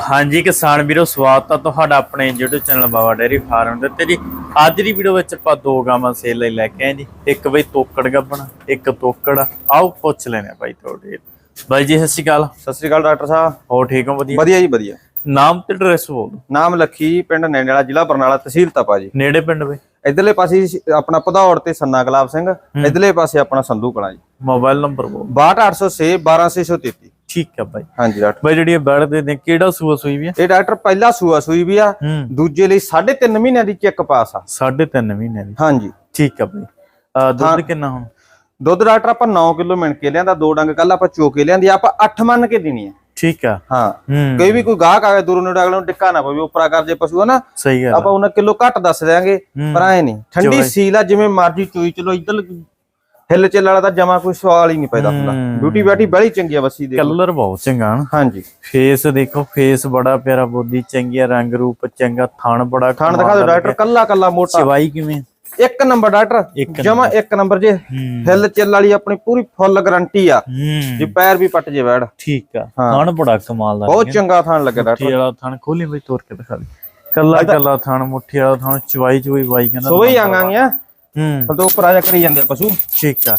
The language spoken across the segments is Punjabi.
ਹਾਂਜੀ ਕਿਸਾਨ ਵੀਰੋ ਸਵਾਗਤ ਹੈ ਤੁਹਾਡਾ ਆਪਣੇ YouTube channel Baba dairy farm ਦੇ ਉੱਤੇ ਜੀ। ਅੱਜ ਦੀ ਵੀਡੀਓ ਵਿੱਚ ਆਪਾਂ ਦੋ ਗਾਵਾਂ ਸੇਲ ਲਈ ਲੈ ਕੇ ਆਏ ਜੀ। ਇੱਕ ਬਈ ਤੋਕੜ ਗੱਬਣ ਇੱਕ ਤੋਕੜ। ਆਓ ਪੁੱਛ ਲੈਣੇ ਆ ਬਾਈ ਤੁਹਾਡੇ। ਬਾਈ ਜੀ ਸਤਿ ਸ਼੍ਰੀ ਅਕਾਲ। ਸਤਿ ਸ੍ਰੀ ਅਕਾਲ ਡਾਕਟਰ ਸਾਹਿਬ। ਹੋਰ ਠੀਕ ਹੋ? ਵਧੀਆ? ਵਧੀਆ ਜੀ ਵਧੀਆ। ਨਾਮ ਤੇ ਐਡਰੈਸ ਬੋਲ। ਨਾਮ ਲੱਖੀ ਪਿੰਡ ਨੈਣੇਵਾਲਾ ਜ਼ਿਲ੍ਹਾ ਬਰਨਾਲਾ ਤਹਿਸੀਲ ਤਪਾ ਜੀ। ਨੇੜੇ ਪਿੰਡ ਬਈ? ਇਧਰਲੇ ਪਾਸੇ ਆਪਣਾ ਪਧੌੜ ਤੇ ਸੰਨਾ ਗੁਲਾਬ ਸਿੰਘ। ਇਧਰਲੇ ਪਾਸੇ ਆਪਣਾ ਸੰਧੂ ਕਲਾਂ ਜੀ। ਮੋਬਾਈਲ ਨੰਬਰ ਬੋਲ 62806 12633 ਠੀਕ ਹੈ ਬਾਈ। ਹਾਂਜੀ ਡਾਕਟਰ। ਬਾਈ ਜਿਹੜੀ ਇਹ ਬੈਠ ਦੇ ਨੇ ਕਿਹੜਾ ਸੂਆ ਸੂਈ ਵੀ ਹੈ ਇਹ ਡਾਕਟਰ ਪਹਿਲਾ ਸੂਆ ਸੂਈ ਵੀ ਆ ਹੂੰ। ਦੂਜੇ ਲਈ 3.5 ਮਹੀਨਿਆਂ ਦੀ ਚੈੱਕ ਪਾਸ ਆ। ਸਾਢੇ ਤਿੰਨ ਮਹੀਨੇ ਦੀ। ਹਾਂਜੀ। ਠੀਕ ਹੈ ਬਾਈ। ਦੁੱਧ ਕਿੰਨਾ ਹੁਣ? ਦੁੱਧ ਡਾਕਟਰ ਆਪਾਂ 9 ਕਿਲੋ ਮਿਣ ਕੇ ਲਿਆਂਦਾ ਦੋ ਡੰਗ ਕੱਲ ਆਪਾਂ ਚੋ ਕੇ ਲਿਆਂਦੀ ਆਪਾਂ 8 ਮੰਨ ਕੇ ਦੇਣੀ ਆ। ਠੀਕ ਆ। ਹਾਂ। ਹੂੰ। ਕੋਈ ਵੀ ਕੋਈ ਗਾਹਕ ਆਵੇ ਦੂਰੋਂ ਨੇੜੇ ਅਗਲੇ ਨੂੰ ਟਿੱਕਾ ਨਾ ਪਵੇ ਉਪਰਾ ਕਰ ਜੇ ਪਸ਼ੂ ਆ ਨਾ ਸਹੀ ਗੱਲ ਆ। ਆਪਾਂ ਉਹਨਾਂ ਕਿਲੋ ਘੱਟ ਦੱਸ ਦਿਆਂਗੇ। ਪਰ ਐ ਨਹੀਂ। ਠੰਡੀ ਸੀਲ ਆ ਜਿਵੇਂ ਮਰਜ਼ੀ ਚੋਈ ਚਲੋ ਇੱਧਰ ਹਿੱਲ ਚੱਲ ਵਾਲਾ ਤਾਂ ਜਮਾ ਕੋਈ ਸਵਾਲ ਹੀ ਨਹੀਂ ਪੈਦਾ ਹੁੰਦਾ। ਬਿਊਟੀ ਬੈਟੀ ਬੜੀ ਚੰਗੀ ਆ ਬੱਸੀ ਦੇ ਕਲਰ ਬਹੁਤ ਚੰਗਾ ਹਨ? ਹਾਂਜੀ। ਫੇਸ ਦੇਖੋ ਫੇਸ ਬੜਾ ਪਿਆਰਾ ਬੋਦੀ ਚੰਗੀ ਆ, ਰੰਗ ਰੂਪ ਚੰਗਾ ਥਣ ਬੜਾ ਖਾਣ ਦਿਖਾ ਦਿਓ ਡਾਕਟਰ ਕੱਲਾ ਕੱਲਾ ਮੋਟਾ। ਚਵਾਈ ਕਿਵੇਂ ਇੱਕ ਨੰਬਰ ਡਾਕਟਰ ਜਮਾ ਇੱਕ ਨੰਬਰ ਜੇ। ਹਿੱਲ ਚੱਲ ਵਾਲੀ ਆਪਣੀ ਪੂਰੀ ਫੁੱਲ ਗਾਰੰਟੀ ਆ। ਜੇ ਪੈਰ ਵੀ ਪੱਟ ਜੇ ਬੈੜ ਠੀਕ ਆ। ਥਣ ਬੜਾ ਕਮਾਲ ਦਾ ਬਹੁਤ ਚੰਗਾ ਥਾਣ ਲੱਗਾ ਡਾਕਟਰ। ਮੁੱਠੀ ਵਾਲਾ ਥਣ ਖੋਲੀ ਬਈ ਤੋਰ ਕੇ ਦਿਖਾ ਦੇ। ਕੱਲਾ ਕੱਲਾ ਥਣ ਮੁੱਠੀ ਵਾਲਾ ਥਣ ਚਵਾਈ ਚਵਾਈ ਬਾਈ ਕਹਿੰਦਾ ਸੋ ਹੀ ਆਂਗਾਂਗੀਆਂ ਹੂੰ। ਤੋਂ ਉੱਪਰ ਆ ਜਾ ਕਰੀ ਜਾਂਦੇ ਆ ਪਸ਼ੂ। ਠੀਕ ਆ।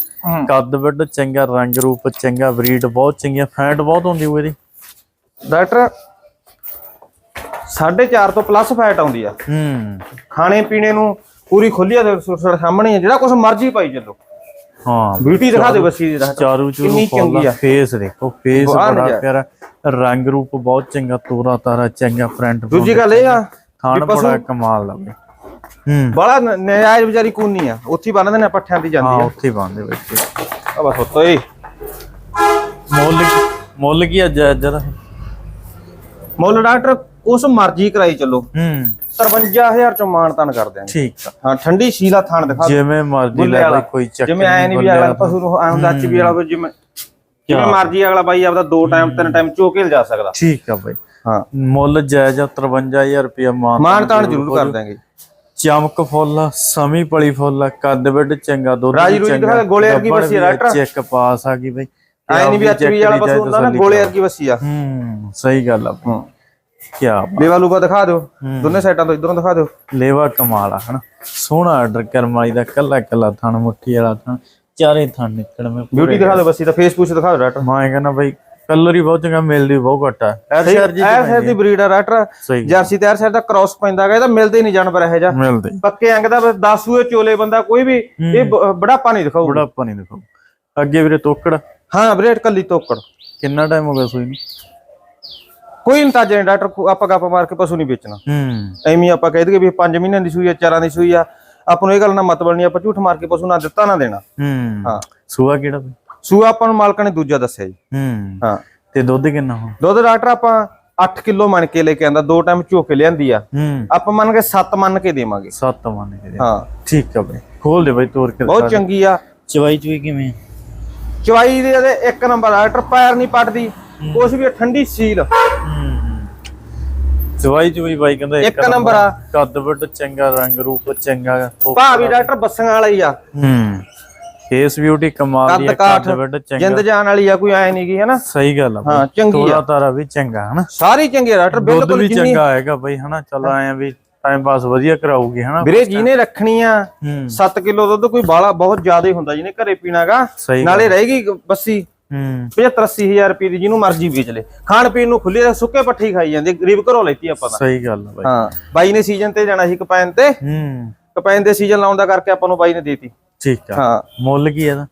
ਕੱਦ ਵੱਡ ਚੰਗਾ ਰੰਗ ਰੂਪ ਚੰਗਾ ਬਰੀਡ ਬਹੁਤ ਚੰਗੀ ਫੈਟ ਬਹੁਤ ਹੁੰਦੀ ਹੋਈ ਇਹਦੀ। ਡਾਕਟਰ 4.5 ਤੋਂ ਪਲੱਸ ਫੈਟ ਆਉਂਦੀ ਆ। ਹੂੰ। ਖਾਣੇ ਪੀਣੇ ਨੂੰ ਪੂਰੀ ਖੁੱਲੀ ਆ ਸਾਹਮਣੇ ਆ, ਜਿਹੜਾ ਕੁਝ ਮਰਜ਼ੀ ਪਾਈ ਚੱਲੋ। ਹਾਂ। ਬਿਊਟੀ ਦਿਖਾ ਦੇ ਬੱਸੀ ਦੀ ਡਾਕਟਰ ਚਾਰੂ ਚੂਰੂ ਚੰਗੀ ਆ। ਫੇਸ ਦੇਖੋ ਫੇਸ ਬੜਾ। ਪਿਆਰਾ ਰੰਗ ਰੂਪ ਬਹੁਤ ਚੰਗਾ ਤੋਰਾ ਤਾਰਾ ਚੰਗਾ ਫਰੰਟ ਦੂਜੀ ਗੱਲ ਇਹ ਆ ਥਾਣ ਬੜਾ ਕਮਾਲ ਦਾ ਬਈ। ਹੂੰ ਬੜਾ ਨਿਆਜ ਵਿਚਾਰੀ ਕੂਨੀ ਆ। ਉੱਥੇ ਹੀ ਬੰਨਦੇ ਨੇ ਪੱਠਿਆਂ ਦੀ ਹਾਂ ਜਾਂਦੀ ਉੱਥੇ ਬੰਦੇ ਵਿੱਚ ਆ ਆ ਬਸ ਉੱਤੋਂ ਹੀ। ਮੁੱਲ ਮੁੱਲ ਕੀ ਅੱਜ ਅੱਜ ਦਾ? ਮੁੱਲ ਡਾਕਟਰ ਉਸ ਮਰਜ਼ੀ ਕਰਾਈ ਚੱਲੋ। ਹੂੰ। 53000 ਚੋਂ ਮਾਨ ਤਾਨ ਕਰ ਦਿਆਂਗੇ। ਠੀਕ ਆ। ਹਾਂ ਠੰਡੀ ਸੀਲਾ ਥਾਣ ਦਿਖਾ। ਜਿਵੇਂ ਮਰਜ਼ੀ ਲੈ। ਬਈ ਕੋਈ ਚੱਕਰ ਜਿਵੇਂ ਐ ਨਹੀਂ ਵੀ ਅਗਲਾ ਪਸ਼ੂ ਨੂੰ ਆਉਂਦਾ ਚ ਵੀ ਵਾਲਾ ਜਿਵੇਂ ਜਿਵੇਂ ਮਰਜ਼ੀ ਅਗਲਾ ਬਾਈ ਆਪਦਾ ਦੋ ਟਾਈਮ ਤਿੰਨ ਟਾਈਮ ਚੋਕੇ ਲਿਜਾ ਸਕਦਾ। ਠੀਕ ਆ ਬਈ। ਹਾਂ। ਮੁੱਲ ਜਾਇਜ਼ ਆ 53000 ਰੁਪਇਆ ਮਾਨ ਮਾਨ ਤਾਨ ਜ਼ਰੂਰ ਕਰ ਦਿਆਂਗੇ। ਚਮਕ ਫੁੱਲ ਸਮੀ ਪਲੀ ਫੁੱਲ ਕੱਦ ਵੱਡ ਚੰਗਾ ਦੁੱਧ ਰਾਜੀ ਰੂਜੀ ਦਿਖਾ ਦੇ, ਗੋਲੇ ਵਰਗੀ ਗੱਭਣ ਬੱਸੀ ਆ ਵੀ ਆ, ਡਾਕਟਰ। ਚੈੱਕ ਪਾਸ ਆ ਗਈ ਬਈ। ਐ ਨਹੀਂ ਵੀ ਵੀ ਵਾਲਾ ਪਸ਼ੂ ਹੁੰਦਾ ਨਾ ਗੋਲੇ ਵਰਗੀ ਵਸੀ ਆ। ਹੂੰ ਸਹੀ ਗੱਲ ਆ। ਹੂੰ ਕਿਆ ਲੇਵਾ ਲੂਵਾ ਦਿਖਾ ਦਿਓ ਦੋਨੇ ਸਾਈਡਾਂ ਤੋਂ ਇਧਰੋਂ ਦਿਖਾ ਦਿਓ। ਲੇਵਾ ਕਮਾਲ ਆ ਹਨਾ। ਸੋਹਣਾ ਆਰਡਰ ਕਰਮ ਵਾਲੀ ਦਾ ਕੱਲਾ ਕੱਲਾ ਥਣ ਮੁੱਠੀ ਵਾਲਾ ਥਣ ਚਾਰੇ ਥਣ ਨਿਕਲਵੇਂ ਬਿਊਟੀ ਦਿਖਾ ਦਿਓ ਬੱਸੀ ਦਾ ਫੇਸ ਪੂਛ ਦਿਖਾ ਦਿਓ ਡਾਕਟਰ। ਮੈਂ ਕਹਿੰਦਾ ਬਈ ਕਲਰ ਹੀ ਬਹੁਤ ਚੰਗਾ ਮਿਲਦੀ ਬਹੁਤ ਘੱਟ ਆ। ਐਰ ਸ਼ਹਿਰ ਜੀ ਐ ਸਿਰ ਦੀ ਬਰੀਡ ਆ ਸਹੀ ਜਰਸੀ ਤੇ ਐਰ ਦਾ ਕ੍ਰਾਸ ਪੈਂਦਾ ਗਾ ਇਹ ਤਾਂ ਮਿਲਦੇ ਨਹੀਂ ਜਾਨਵਰ ਇਹੋ ਮਿਲਦੇ। ਪੱਕੇ ਅੰਗ ਦਾ 10 ਸੂਏ ਚੋਲੇ ਬੰਦਾ ਕੋਈ ਵੀ ਇਹ ਬੜਾਪਾ ਨਹੀਂ ਦਿਖਾਊਗਾ। ਬੜਾ ਪਾਣੀ ਦੇਖੋ ਅੱਗੇ ਵੀਰੇ ਤੋਕੜ। ਹਾਂ ਬਰੇਡ ਕੱਲੀ ਤੋਕੜ। ਕਿੰਨਾ ਟਾਈਮ ਹੋ ਗਿਆ ਸੂਈ ਨੂੰ? ਕੋਈ ਅੰਤਾਜਾ ਨਹੀਂ ਡਾਕਟਰ ਆਪਾਂ ਗੱਪ ਮਾਰ ਕੇ ਪਸ਼ੂ ਨਹੀਂ ਵੇਚਣਾ। ਹੂੰ। ਐਵੇਂ ਆਪਾਂ ਕਹਿ ਦਈਏ ਵੀ 5 ਮਹੀਨਿਆਂ ਦੀ ਸੂਈ ਆ 4 ਦੀ ਸੂਈ ਆ। ਆਪਾਂ ਨੂੰ ਇਹ ਗੱਲ ਨਾ ਮਤਲਬ ਨਹੀਂ ਆਪਾਂ ਝੂਠ ਮਾਰ ਕੇ ਪਸ਼ੂ ਨਾ ਦਿੱਤਾ ਨਾ ਦੇਣਾ। ਹੂੰ। ਹਾਂ। ਸੂਆ ਕਿਹੜਾ? ਸੂਆ ਆਪਾਂ ਨੂੰ ਮਾਲਕਾਂ ਨੇ ਦੂਜਾ ਦੱਸਿਆ ਜੀ। ਹੂੰ। ਹਾਂ। ਤੇ ਦੁੱਧ ਕਿੰਨਾ ਹੁਣ? ਦੁੱਧ ਡਾਕਟਰ ਆਪਾਂ 8 ਕਿਲੋ ਮੰਨ ਕੇ ਲੈ ਕੇ ਆਂਦਾ ਦੋ ਟਾਈਮ ਝੋਕੇ ਲਿਆਂਦੀ ਆ। ਹੂੰ। ਆਪਾਂ ਮੰਨ ਕੇ 7 ਮੰਨ ਕੇ ਦੇਵਾਂਗੇ। ਸੱਤ ਮੰਨ ਕੇ। ਹਾਂ। ਠੀਕ ਆ ਬਈ। ਖੋਲ ਦੇ ਬਈ ਤੋਰ ਕੇ ਬਹੁਤ ਚੰਗੀ ਆ। ਚਵਾਈ ਚੁਈ ਕਿਵੇਂ? ਚਵਾਈ ਦੇ ਇਹਦੇ ਇੱਕ ਨੰਬਰ ਡਾਕਟਰ ਪੈਰ ਨਹੀਂ ਪੱਟਦੀ। ਕੁਛ ਵੀ ਠੰਡੀ ਸੀਲ। ਹੂੰ ਚਵਾਈ ਚੁਈ ਬਾਈ ਕਹਿੰਦਾ ਇੱਕ ਨੰਬਰ ਆ। ਕੱਦ ਵੱਡ ਚੰਗਾ ਰੰਗ ਰੂਪ ਚੰਗਾ। ਤੋਪ- ਭਾ ਵੀ ਡਾਕਟਰ ਬੱਸਾਂ ਵਾਲਾ ਹੀ ਆ। ਹੂੰ। ਫੇਸ ਬਿਊਟੀ ਕਮਾਲ ਦੀ ਕਾਠ ਕੱਦ ਵੱਡ ਚੰਗਾ। ਜਿੰਦ ਜਾਨ ਵਾਲੀ ਆ ਕੋਈ ਐ ਨਹੀਂ ਗੀ ਹਨਾ? ਸਹੀ ਗੱਲ ਆ। ਹਾਂ ਚੰਗੀ ਆ। ਤਾਰਾ ਵੀ ਚੰਗਾ ਹਨਾ? ਸਾਰੀ ਚੰਗੀ ਦੁੱਧ ਬਿਲਕੁਲ ਵੀ ਜਿੰਨੀ। ਚੰਗਾ ਹੈਗਾ ਬਈ ਹਨਾ? ਚਲ ਆਏ ਆ ਵੀ ਟਾਈਮ ਪਾਸ ਵਧੀਆ ਕਰਾਊਗੀ ਹਨਾ? ਵੀਰੇ ਜਿਹਨੇ ਰੱਖਣੀ ਆ ਹੂੰ। 7 ਕਿਲੋ ਦੁੱਧ ਕੋਈ ਬਾਲਾ ਬਹੁਤ ਜ਼ਿਆਦਾ ਹੀ ਹੁੰਦਾ ਜਿਹਨੇ ਘਰੇ ਪੀਣਾਗਾ ਨਾਲੇ ਰਹੇਗੀ ਬੱਸੀ। ਹੂੰ। 75 80000 ਰੁਪਏ ਦੀ ਜਿਹਨੂੰ ਮਰਜ਼ੀ ਵੇਚ ਲੇ। ਖਾਣ ਪੀਣ ਨੂੰ ਖੁੱਲੇ ਸੁੱਕੇ ਪੱਠੇ ਹੀ ਖਾਈ ਜਾਂਦੇ ਗਰੀਬ ਘਰੋਂ ਲੈਤੀ ਆਪਾਂ ਤਾਂ। ਸਹੀ ਗੱਲ ਆ ਬਾਈ। ਹਾਂ ਬਾਈ ਨੇ ਸੀਜ਼ਨ ਤੇ ਜਾਣਾ ਸੀ ਕਪੈਨ ਤੇ। ਹੂੰ। ਕਪੈਨ ਦੇ ਸੀਜ਼ਨ ਲਾਉਣ ਦਾ ਕਰਕੇ ਆਪਾਂ ਨੂੰ ਬਾਈ ਨੇ ਦੇਤੀ ਠੀਕ ਆ। ਹਾਂ। ਮੁੱਲ ਕੀ ਇਹਦਾ?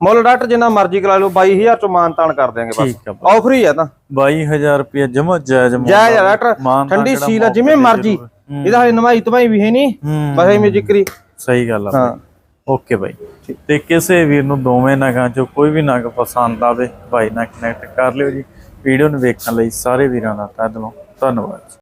ਮੁੱਲ ਡਾਕਟਰ ਜਿੰਨਾ ਮਰਜ਼ੀ ਕਰਾ ਲਓ 22000 ਚੋਂ ਮਾਨ ਤਾਨ ਕਰ ਦਿਆਂਗੇ ਬਸ। ਆ ਆਫਰ ਹੀ ਆ ਤਾਂ। 22000 ਰੁਪਏ ਜਮਾ ਜਾਇਜ਼ ਮੁੱਲ ਜਾਇਜ਼ ਆ ਆ। ਡਾਕਟਰ ਠੰਡੀ ਸੀਲ ਆ ਜਿਵੇਂ ਮਰਜ਼ੀ। ਇਹਦਾ ਹਜੇ ਨਵਾਈ ਤਵਾਈ ਵੀ ਹੈ ਨਹੀਂ ਬਸ ਐਵੇਂ ਜ਼ਿਕਰੀ ਸਹੀ ਗੱਲ ਆ ਹਾਂ। Okay bye. ਤੇ ਕਿਸੇ ਵੀਰ ਨੂੰ ਦੋਵੇਂ ਨਗਾਂ ਚੋਂ ਕੋਈ ਵੀ ਨਗ ਪਸੰਦ ਆਵੇ ਭਾਈ ਨਾਲ ਕਨੈਕਟ ਕਰ ਲਿਓ ਜੀ। ਵੀਡੀਓ ਨੂੰ ਵੇਖਣ ਲਈ ਸਾਰੇ ਵੀਰਾਂ ਦਾ ਤਹਿ ਦਿਲੋਂ ਧੰਨਵਾਦ।